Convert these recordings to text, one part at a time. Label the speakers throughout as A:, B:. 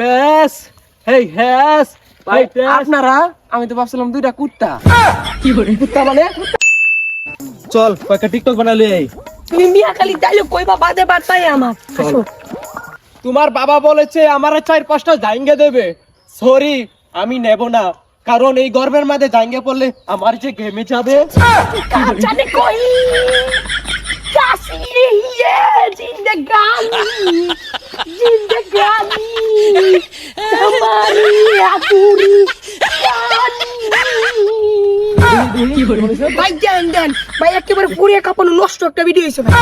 A: ব্যাস হেই হ্যাস ভাই
B: আপনারা? আমি তো ভাবছিলাম দুইটা কুত্তা।
A: কুত্তা মানে? চল কয়েকটা টিকটক বানালি এই।
C: তুমি মিয়া খালি কইবা বাদে বাদ পাই আমার। আসো।
A: তোমার বাবা বলেছে আমার চার পাঁচটা জাইঙ্গে দেবে। সরি আমি নেব না। কারণ এই গর্বের মাঝে জাইঙ্গে পড়লে আমার যে গেমে যাবে।
C: জানে কই? কাশি ইয়ে জিন্দেগানি ভাই দেন দেন। ভাই একেবারে পুরিয়ে কাপানো নষ্ট একটা ভিডিও হয়েছে ভাই।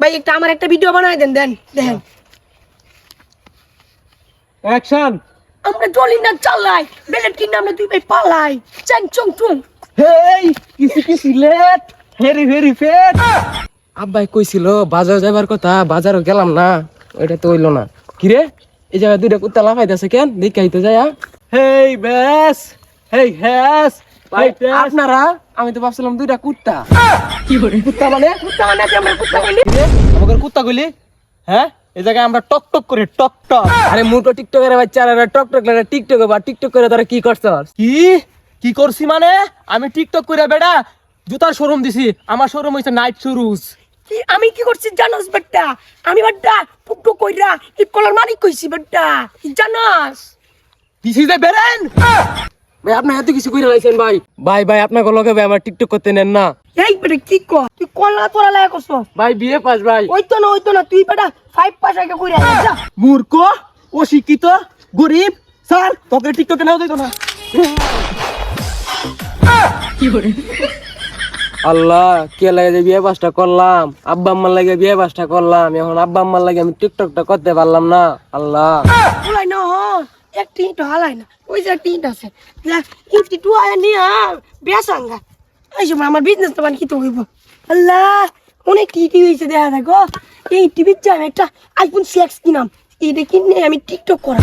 C: ভাই একটা আমার একটা ভিডিও বানায় দেন দেন দেখেন
A: অ্যাকশন
C: আমরা জলি না চালাই। বেলেট কিনে আমরা দুই ভাই পালাই? চাং চং চুং।
A: হেই কিসি কিসি লেট। হেরি হেরি ফেট।
B: আব্বাই কইছিল বাজার যাবার কথা বাজারও গেলাম না। ওইটা তো হইল না। কিরে? এই জায়গায় দুইটা কুত্তা লাফাইতেছে কেন? দেখাইতে যায়
A: হেই ব্যাস! হেই হ্যাস!
B: আপনারা আমি তো ভাবছিলাম দুইটা কুত্তা।
A: কুত্তা মানে?
C: কুত্তা বানাতে আমরা কুত্তা বলি?
A: কিরে? আমাদের কুত্তা গুলি হ্যাঁ? এই জায়গায় আমরা টক টক করে টক টক।
B: আরে মুটো টিকটকের বাচ্চারা টক টক লাগে টিকটক বা টিকটক করে তারা কি করছস?
A: কি? কি করছি মানে? আমি টিকটক করে বেটা জুতার শোরুম দিছি। আমার শোরুম হইছে নাইট শুরুজ
C: কি আমি কি করছি জানোস বেটা? আমি বেটা টুকটুক কইরা এই কলার মালিক কইছি বেটা। কি জানাস?
A: দিস ইজ এ বেরেন
B: ভাই আপনি এত কিছু কইরা লাইছেন ভাই। ভাই ভাই আপনাকে লগে ভাই আমার টিকটক করতে নেন না।
C: এই বেটা কি কর তুই কলা তোরা লাগা করছ?
B: ভাই বিয়ে পাস ভাই।
C: ওই তো না ওই তো না তুই বেটা ফাইভ পাস আগে কইরা যা।
A: মূর্খ অশিক্ষিত গরিব স্যার তোকে টিকটকে নাও দিত না।
B: আল্লাহ কে লাগে যে বিয়ে পাসটা করলাম? আব্বা আম্মার লাগে বিয়ে পাসটা করলাম। এখন আব্বা আম্মার লাগে আমি টিকটকটা করতে পারলাম না। আল্লাহ।
C: বলাই না একটি ইট হালাই না। ওই যে একটি ইট আছে ইটটি টু আয় নিয়া বেসাঙ্গা এই সময় আমার বিজনেস তো কি তো হইব? আল্লাহ অনেক টিটি হয়েছে দেখা দেখো এই টিভির চাই আমি একটা আইফোন সিক্স কিনাম। এইটা কিনে আমি টিকটক করা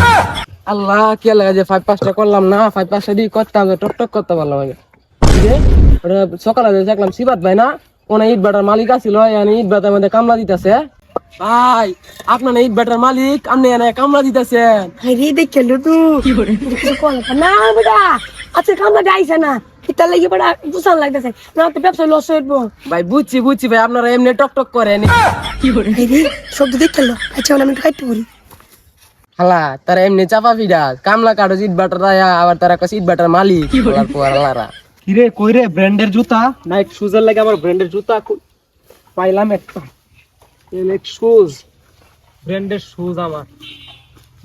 B: আল্লাহ কে লাগে যে ফাইভ পাসটা করলাম না? ফাইভ পাসটা দিয়ে করতাম যে টক টক করতে পারলাম আগে যে, সকালে দেখলাম সিবাত ভাই না ওনা ইট বাটার মালিক আছিল ইট বাটার মধ্যে কামলা দিতেছে। ভাই আপনার ইট বাটার মালিক আপনি এনে কামলা দিতেছেন।
C: আরে দেখে লো তু না বেটা আচ্ছা কামলা ডাইছে না। কিতা লাগি বেটা দুসান লাগতেছে না তো ব্যবসা লস হইব
B: ভাই বুঝছি বুঝছি ভাই আপনারা এমনি টক টক করেন
C: আরে শব্দ দেখে লো আচ্ছা আমি খাইতে করি।
B: হালা তারা এমনি চাপা ফিডা কামলা কাটো ইট বাটার আয়া আবার তারা কাছে ইট বাটার মালিক পোয়ার হালারা
A: কিরে, কই রে ব্র্যান্ডের জুতা? নাইট শুজের লাগে আমার ব্র্যান্ডের জুতা পাইলাম একটা। এলেক শুজ ব্র্যান্ডের শুজ আমার।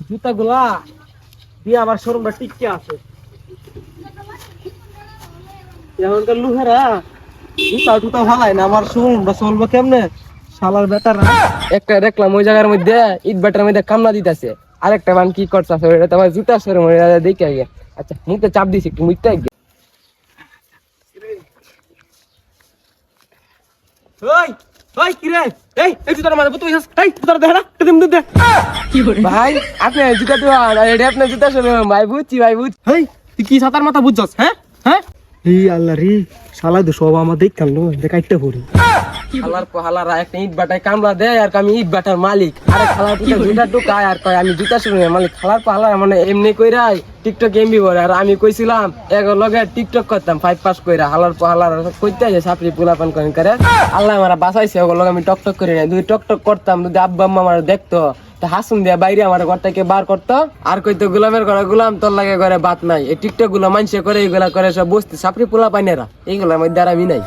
A: জুতাগুলা দিয়ে আমার শোরুমটা টিককে আছে। এখনকার লুহেরা জুতা টুতা ভালাই না, আমার শোরুমটা চলবো কেমনে? শালার বেটারা
B: একটা দেখলাম ওই জায়গার মধ্যে ইট বাটার মধ্যে কামলা দিতেছে। আরেকটা মান কি করতেছে ওটা তো জুতা শোরুম দেখে আগে। আচ্ছা মুখে চাপ দিছি, একটু মুখটা আগে
A: ওই ওই কিরে এই এই জুতার মাঝে তুই এই জুতার দেখা না? কেদিন দে
B: ভাই আপনি জুতা তো এটা আপনার জুতা শোরুম ভাই বুঝছি ভাই বুঝছি।
A: হেই তুই কি সাতার মাথা বুঝছস হ্যাঁ? হ্যাঁ? এই আল্লাহ রে শালা তো সব আমার দেখ কালো দেখাইতে পড়ি।
B: হালার পর হালারা একটা ইট বাটায় কামলা দেয় আর আমি ইট বাটার মালিক। আরে খালার পুতে জুতা ঢুকায় আর কয় আমি জুতা মালিক। খালার পর মানে এমনি কইরাই। টিকটক এমবি করে আর আমি কইছিলাম এক লগে টিকটক করতাম ফাইভ পাস কইরা। হালার পর হালার কইতে আছে সাপড়ি পোলাপান করেন করে। আল্লাহ আমার বাঁচাইছে ওগুলো আমি টক টক করি না দুই টক টক করতাম, যদি আব্বা আম্মা আমার দেখতো, তো হাসুন দিয়া বাইরে আমার ঘর থেকে বার করতো? আর কইতো, গোলামের ঘরে গোলাম, তোর লাগে ঘরে বাত নাই। এই টিকটকগুলো মানুষে করে এইগুলা করে, সব বসতে সাপড়ি পোলা পাইনেরা এইগুলোর মধ্যে আর আমি নাই।